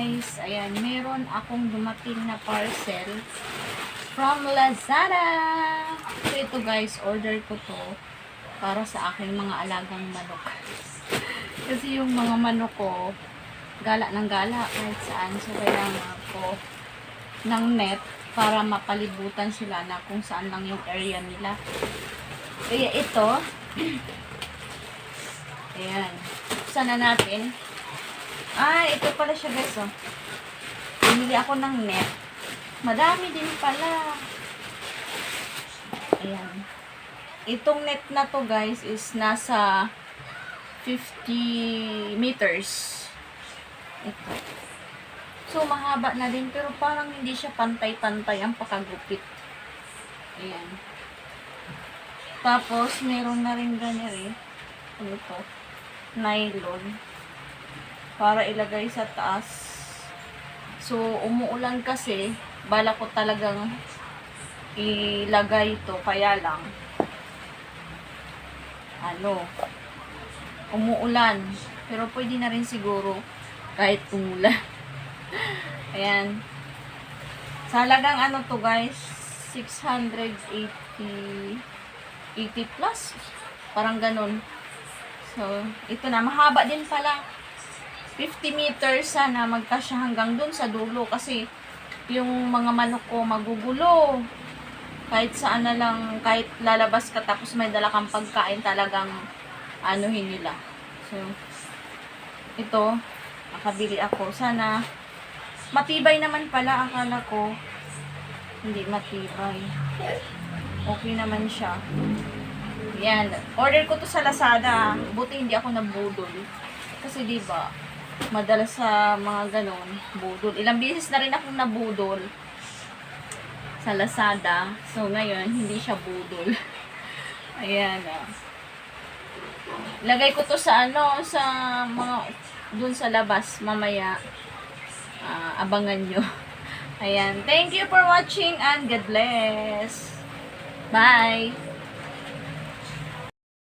guys. Ayan, meron akong dumating na parcel from Lazada. So ito guys, order ko to para sa aking mga alagang manok. Kasi yung mga manok ko, gala ng gala kahit saan. So kailangan ko ng net para mapalibutan sila na kung saan lang yung area nila. Kaya ito, ayan, buksan na natin. Ah, ito pala siya guys, oh. Bumili ako ng net. Madami din pala. Ayan. Itong net na to guys is nasa 50 meters. Ito. So, mahaba na din pero parang hindi siya pantay-pantay ang pakagupit. Ayan. Tapos, meron na rin ganyan eh. Ano to? Nylon para ilagay sa taas. So, umuulan kasi, bala ko talagang ilagay ito, kaya lang, ano, umuulan. Pero pwede na rin siguro kahit umulan. Ayan. Sa halagang ano to guys, 680 80 plus. Parang ganun. So, ito na. Mahaba din pala. 50 meters sana magkasya hanggang dun sa dulo kasi yung mga manok ko magugulo. Kahit saan na lang, kahit lalabas ka tapos may dala kang pagkain talagang anuhin nila. So, ito, nakabili ako. Sana, matibay naman pala akala ko. Hindi matibay. Okay naman siya. Yan. Order ko to sa Lazada. Buti hindi ako nabudol. Kasi 'di ba, madalas sa mga ganon, budol. Ilang beses na rin akong nabudol sa Lazada. So ngayon, hindi siya budol. Ayan. ah. Lagay ko to sa ano, sa mga dun sa labas mamaya. Ah, abangan nyo. Ayan. Thank you for watching and God bless. Bye.